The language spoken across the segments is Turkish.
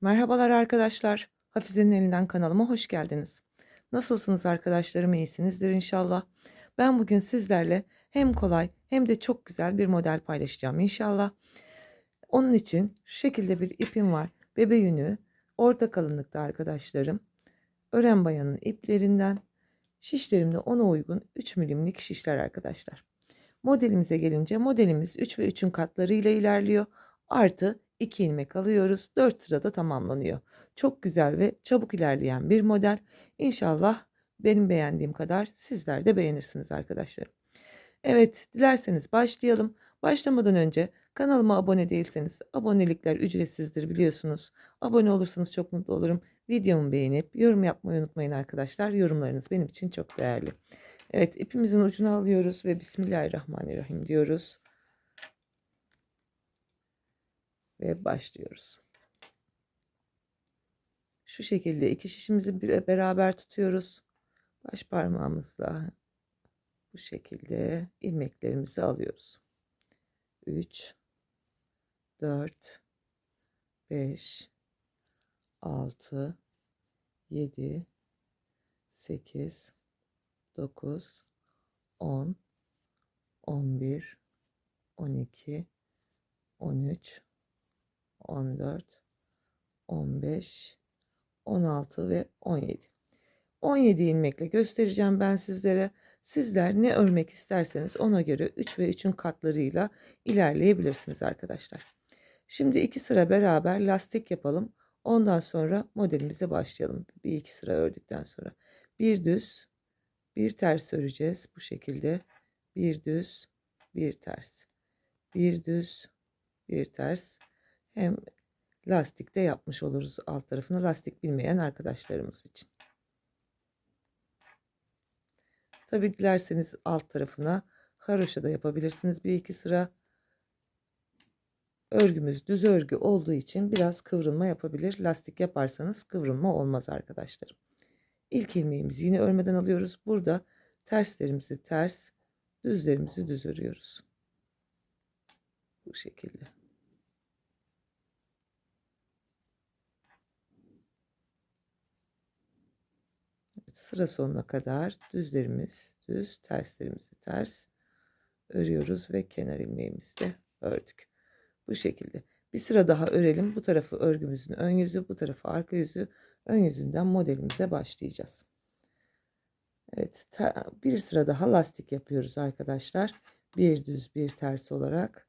Merhabalar arkadaşlar. Hafize'nin elinden kanalıma hoş geldiniz. Nasılsınız arkadaşlarım? İyisinizdir inşallah. Ben bugün sizlerle hem kolay hem de çok güzel bir model paylaşacağım inşallah. Onun için şu şekilde bir ipim var. Bebe yünü, orta kalınlıkta arkadaşlarım. Ören bayanın iplerinden şişlerimde ona uygun 3 milimlik şişler arkadaşlar. Modelimize gelince modelimiz 3 ve 3'ün katlarıyla ilerliyor. Artı 2 ilmek alıyoruz. 4 sırada tamamlanıyor. Çok güzel ve çabuk ilerleyen bir model. İnşallah benim beğendiğim kadar sizler de beğenirsiniz arkadaşlarım. Evet, dilerseniz başlayalım. Başlamadan önce kanalıma abone değilseniz abonelikler ücretsizdir biliyorsunuz. Abone olursanız çok mutlu olurum. Videomu beğenip yorum yapmayı unutmayın arkadaşlar. Yorumlarınız benim için çok değerli. Evet, ipimizin ucunu alıyoruz ve Bismillahirrahmanirrahim diyoruz. Ve başlıyoruz. Şu şekilde iki şişimizi beraber tutuyoruz. Baş parmağımızla bu şekilde ilmeklerimizi alıyoruz. 3 4 5 6 7 8 9 10 11 12 13 14 15 16 ve 17 17 ilmekle göstereceğim ben sizlere. Sizler ne örmek isterseniz ona göre 3 ve 3'ün katlarıyla ilerleyebilirsiniz arkadaşlar. Şimdi iki sıra beraber lastik yapalım. Ondan sonra modelimize başlayalım. Bir iki sıra ördükten sonra. Bir düz, bir ters öreceğiz bu şekilde. Bir düz, bir ters. Bir düz, bir ters. Hem lastik de yapmış oluruz alt tarafını lastik bilmeyen arkadaşlarımız için. Tabi dilerseniz alt tarafına haroşa da yapabilirsiniz. Bir iki sıra örgümüz düz örgü olduğu için biraz kıvrılma yapabilir. Lastik yaparsanız kıvrılma olmaz arkadaşlarım. İlk ilmeğimizi yine örmeden alıyoruz. Burada terslerimizi ters, düzlerimizi düz örüyoruz. Bu şekilde. Sıra sonuna kadar düzlerimiz düz, terslerimizi ters örüyoruz ve kenar ilmeğimizi de ördük. Bu şekilde. Bir sıra daha örelim. Bu tarafı örgümüzün ön yüzü, bu tarafı arka yüzü. Ön yüzünden modelimize başlayacağız. Evet, bir sıra daha lastik yapıyoruz arkadaşlar. Bir düz, bir ters olarak.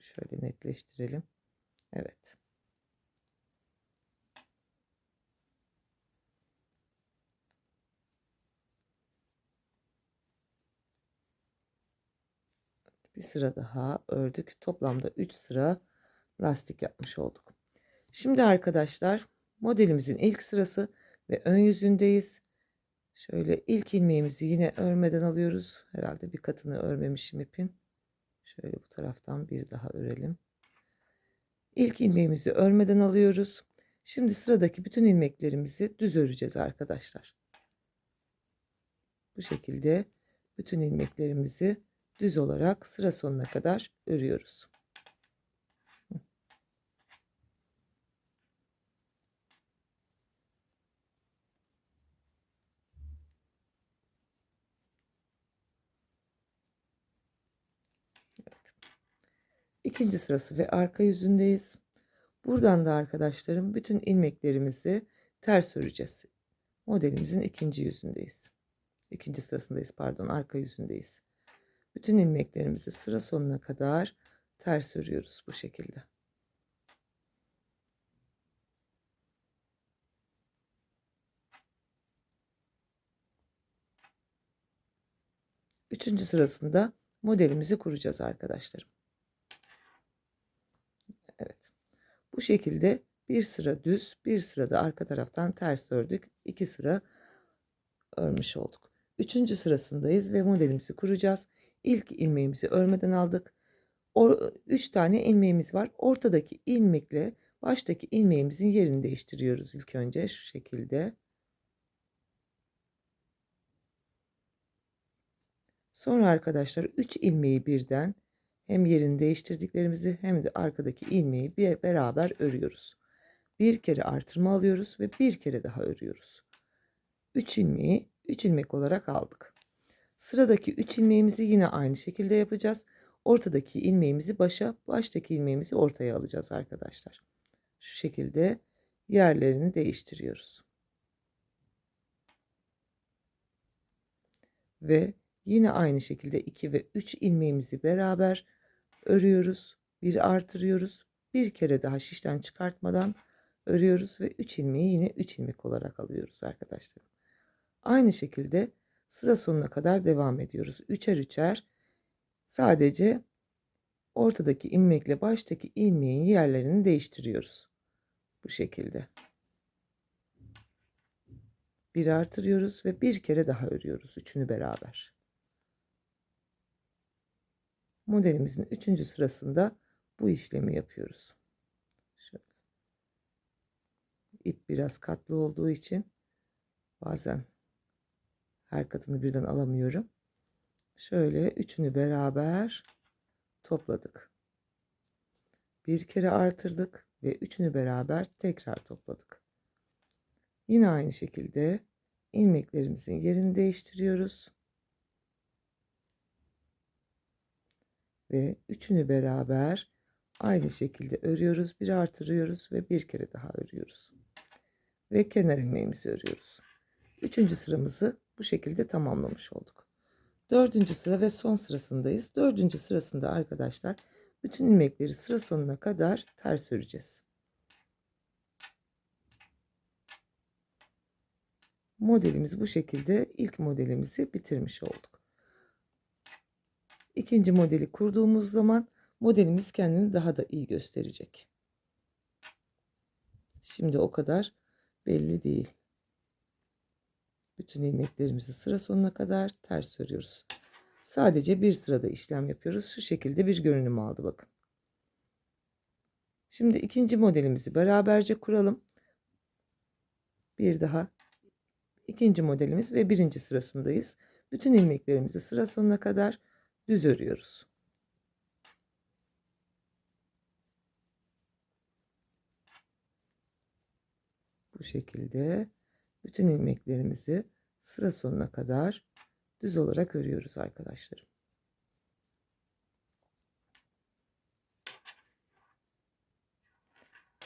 Şöyle netleştirelim. Evet. Bir sıra daha ördük. Toplamda 3 sıra lastik yapmış olduk. Şimdi arkadaşlar modelimizin ilk sırası ve ön yüzündeyiz. Şöyle ilk ilmeğimizi yine örmeden alıyoruz. Herhalde bir katını örmemişim ipin. Şöyle bu taraftan bir daha örelim. İlk ilmeğimizi örmeden alıyoruz. Şimdi sıradaki bütün ilmeklerimizi düz öreceğiz arkadaşlar. Bu şekilde bütün ilmeklerimizi düz olarak sıra sonuna kadar örüyoruz. Evet. İkinci sırası ve arka yüzündeyiz. Buradan da arkadaşlarım bütün ilmeklerimizi ters öreceğiz. Modelimizin ikinci yüzündeyiz. İkinci sırasındayız pardon arka yüzündeyiz. Bütün ilmeklerimizi sıra sonuna kadar ters örüyoruz bu şekilde. Üçüncü sırasında modelimizi kuracağız arkadaşlarım. Evet. Bu şekilde bir sıra düz, bir sıra da arka taraftan ters ördük. İki sıra örmüş olduk. Üçüncü sırasındayız ve modelimizi kuracağız. İlk ilmeğimizi örmeden aldık. 3 tane ilmeğimiz var. Ortadaki ilmekle baştaki ilmeğimizin yerini değiştiriyoruz ilk önce şu şekilde. Sonra arkadaşlar 3 ilmeği birden hem yerini değiştirdiklerimizi hem de arkadaki ilmeği bir beraber örüyoruz. Bir kere artırma alıyoruz ve bir kere daha örüyoruz. 3 ilmeği 3 ilmek olarak aldık. Sıradaki 3 ilmeğimizi yine aynı şekilde yapacağız. Ortadaki ilmeğimizi başa, baştaki ilmeğimizi ortaya alacağız arkadaşlar. Şu şekilde yerlerini değiştiriyoruz. Ve yine aynı şekilde 2 ve 3 ilmeğimizi beraber örüyoruz. Bir artırıyoruz. Bir kere daha şişten çıkartmadan örüyoruz ve 3 ilmeği yine 3 ilmek olarak alıyoruz arkadaşlar. Aynı şekilde sıra sonuna kadar devam ediyoruz. Üçer üçer sadece ortadaki ilmekle baştaki ilmeğin yerlerini değiştiriyoruz. Bu şekilde. Bir artırıyoruz ve bir kere daha örüyoruz üçünü beraber. Modelimizin üçüncü sırasında bu işlemi yapıyoruz. Şöyle. İp biraz katlı olduğu için bazen her katını birden alamıyorum. Şöyle üçünü beraber topladık. Bir kere artırdık ve üçünü beraber tekrar topladık. Yine aynı şekilde ilmeklerimizin yerini değiştiriyoruz. Ve üçünü beraber aynı şekilde örüyoruz. Bir artırıyoruz ve bir kere daha örüyoruz. Ve kenar ilmeğimizi örüyoruz. Üçüncü sıramızı bu şekilde tamamlamış olduk. Dördüncü sıra ve son sırasındayız. Dördüncü sırasında arkadaşlar bütün ilmekleri sıra sonuna kadar ters öreceğiz. Modelimiz bu şekilde ilk modelimizi bitirmiş olduk. İkinci modeli kurduğumuz zaman modelimiz kendini daha da iyi gösterecek. Şimdi o kadar belli değil. Bütün ilmeklerimizi sıra sonuna kadar ters örüyoruz. Sadece bir sırada işlem yapıyoruz. Şu şekilde bir görünüm aldı bakın. Şimdi ikinci modelimizi beraberce kuralım. Bir daha ikinci modelimiz ve birinci sırasındayız. Bütün ilmeklerimizi sıra sonuna kadar düz örüyoruz. Bu şekilde bütün ilmeklerimizi sıra sonuna kadar düz olarak örüyoruz arkadaşlarım.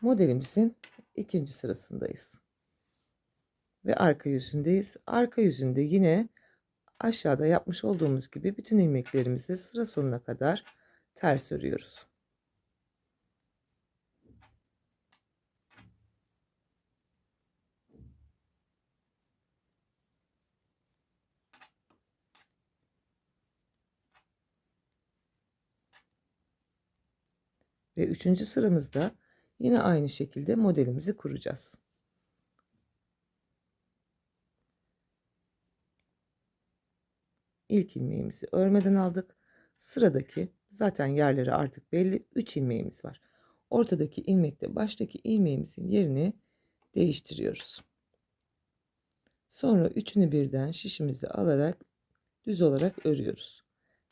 Modelimizin ikinci sırasındayız. Ve arka yüzündeyiz. Arka yüzünde yine aşağıda yapmış olduğumuz gibi bütün ilmeklerimizi sıra sonuna kadar ters örüyoruz. Ve üçüncü sıramızda yine aynı şekilde modelimizi kuracağız. İlk ilmeğimizi örmeden aldık. Sıradaki zaten yerleri artık belli 3 ilmeğimiz var. Ortadaki ilmekte baştaki ilmeğimizin yerini değiştiriyoruz. Sonra üçünü birden şişimizi alarak düz olarak örüyoruz.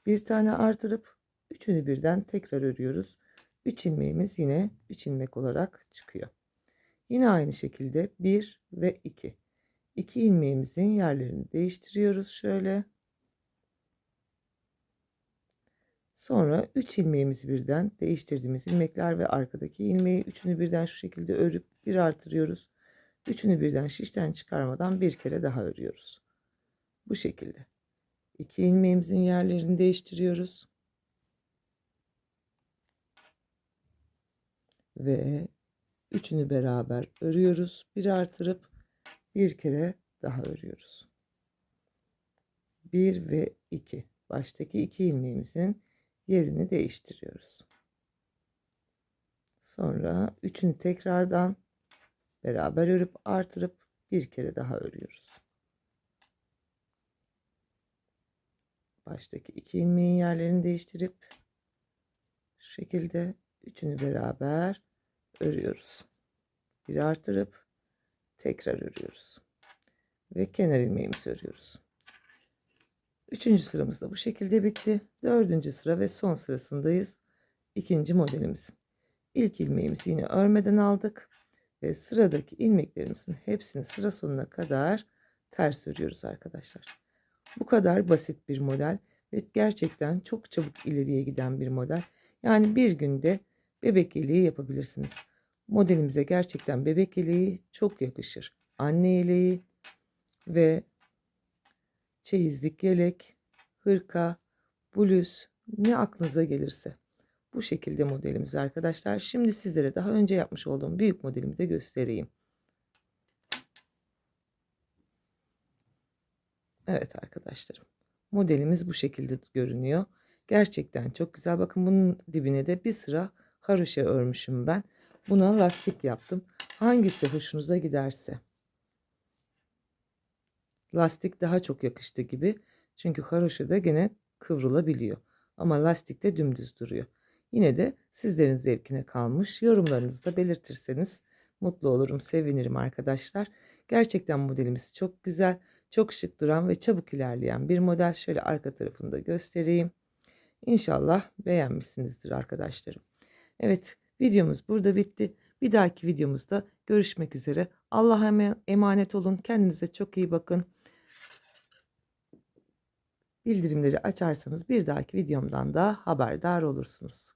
Bir tane artırıp üçünü birden tekrar örüyoruz. 3 ilmeğimiz yine 3 ilmek olarak çıkıyor. Yine aynı şekilde 1 ve 2. 2 ilmeğimizin yerlerini değiştiriyoruz şöyle. Sonra 3 ilmeğimizi birden değiştirdiğimiz ilmekler ve arkadaki ilmeği üçünü birden şu şekilde örüp bir artırıyoruz. Üçünü birden şişten çıkarmadan bir kere daha örüyoruz. Bu şekilde. 2 ilmeğimizin yerlerini değiştiriyoruz. Ve üçünü beraber örüyoruz. Bir artırıp bir kere daha örüyoruz. Bir ve iki. Baştaki iki ilmeğimizin yerini değiştiriyoruz. Sonra üçünü tekrardan beraber örüp artırıp bir kere daha örüyoruz. Baştaki iki ilmeğin yerlerini değiştirip şu şekilde üçünü beraber örüyoruz. Bir artırıp tekrar örüyoruz. Ve kenar ilmeğimizi örüyoruz. Üçüncü sıramız da bu şekilde bitti. Dördüncü sıra ve son sırasındayız. İkinci modelimizin. İlk ilmeğimizi yine örmeden aldık. Ve sıradaki ilmeklerimizin hepsini sıra sonuna kadar ters örüyoruz arkadaşlar. Bu kadar basit bir model ve gerçekten çok çabuk ileriye giden bir model. Yani bir günde bebek yeleği yapabilirsiniz. Modelimize gerçekten bebek yeleği çok yakışır. Anne yeleği ve çeyizlik yelek, hırka, bluz ne aklınıza gelirse. Bu şekilde modelimiz arkadaşlar. Şimdi sizlere daha önce yapmış olduğum büyük modelimi de göstereyim. Evet arkadaşlarım. Modelimiz bu şekilde görünüyor. Gerçekten çok güzel. Bakın bunun dibine de bir sıra haroşa örmüşüm ben. Buna lastik yaptım. Hangisi hoşunuza giderse. Lastik daha çok yakıştı gibi. Çünkü haroşa da gene kıvrılabiliyor. Ama lastik de dümdüz duruyor. Yine de sizlerin zevkine kalmış. Yorumlarınızı da belirtirseniz mutlu olurum, sevinirim arkadaşlar. Gerçekten modelimiz çok güzel, çok şık duran ve çabuk ilerleyen bir model. Şöyle arka tarafını da göstereyim. İnşallah beğenmişsinizdir arkadaşlarım. Evet, videomuz burada bitti. Bir dahaki videomuzda görüşmek üzere. Allah'a emanet olun. Kendinize çok iyi bakın. Bildirimleri açarsanız bir dahaki videomdan da haberdar olursunuz.